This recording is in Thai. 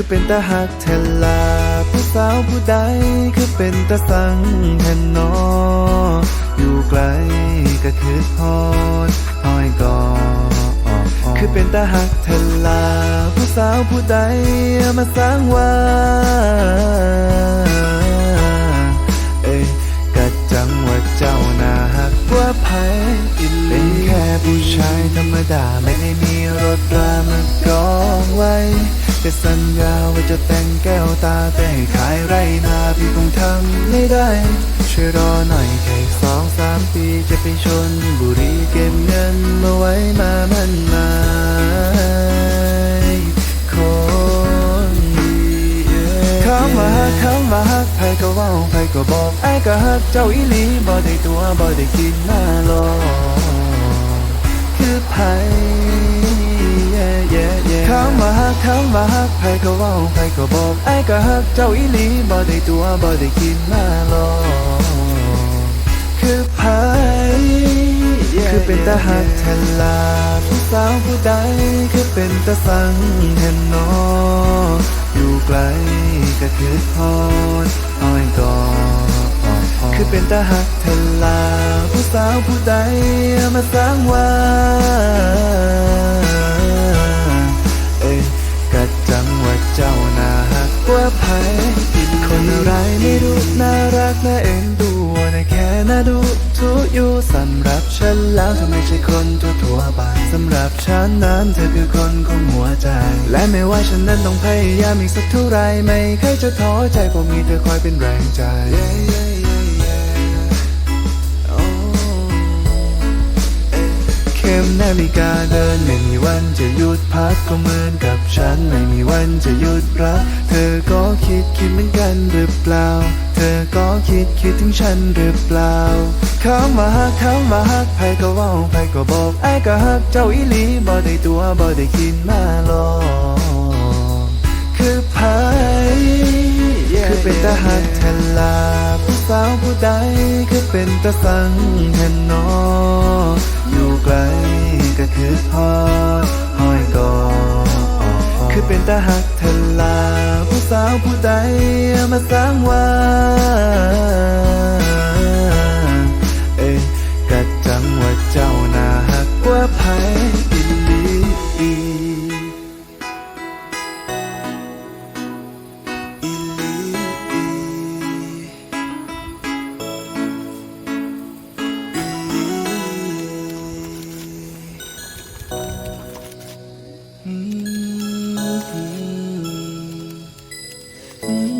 คือเป็นตาหักแทลาผู้สาวผู้ใดคือเป็นตาสังแทนนอ อยู่ไกลก็คือฮอดหอยกอคือเป็นตาหักแทลาผู้สาวผู้ใดมาสร้างว่าเอ้กะจังว่าเจ้านาหักว่าไผเป็นแค่ผู้ชายธรรมดาไม่ได้มีรถรามากองไว้ แต่สัญญาว่าจะแต่งแก้วตาแต่ให้ขายไรนาพี่คงทำไม่ได้ช่วยรอหน่อยแค่สองสามปีจะไปชนบุรีเก็บเงินมาไว้มามันหมายคนคำว่าฮักคำว่าฮักไผก็ว่าไผก็บอกไอ้ก็ฮักเจ้าอีหลีบ่ได้ตัวบ่ได้กินมาหลอกคือไผำว่าฮักคำว่าฮักไผก็เว่าไผก็บอกไอ้ก็ฮักเจ้าอีหลีบ่ได้ตัวบ่ได้กินมาหลอกคือไผคือเป็นตาหักแทนลาผู้สาวผู้ใดคือเป็นตาสังแทนนออยู่ไกลก็คือฮอดอ้อยกอคือเป็นตาหักแทนลาผู้สาวผู้ใดมาสร้างว่า ภัยคนอะไรไม่รู้น่ารักน่าเอ็นดูนแค่น่าดูทุอยู่สำหรับฉันแล้วเธอไม่ใช่คนทั่วทั่วไปสำหรับฉันนั้นเธอคือคนของหัวใจ และไม่ว่าฉันนั้นต้องพยายามอีกสักเท่าไรไม่เคยจะท้อใจเพราะมีเธอคอยเป็นแรงใจ ฬิกาเดินไม่มีวันจะหยุดพักก็เหมือนกับฉันไม่มีวันจะหยุดรัก เธอก็คิดคิดเหมือนกันหรือเปล่า เธอก็คิดคิดถึงฉันหรือเปล่าคำว่าฮักคำว่าฮักไผก็เว่าไผก็บอกไอ้ายก็ฮักเจ้าอีหลีบ่ได้ตัวบ่ได้คิดมาหลอกคือไผคือเป็นตาหักแทนลาผู้สาวผู้ใดคือเป็นตาสังแทนนออยู่ไกล ก็คือพอดหอยกอคือเป็นตาหักทลาผู้สาวผู้ใดมาสร้างว่า Mm-hmm.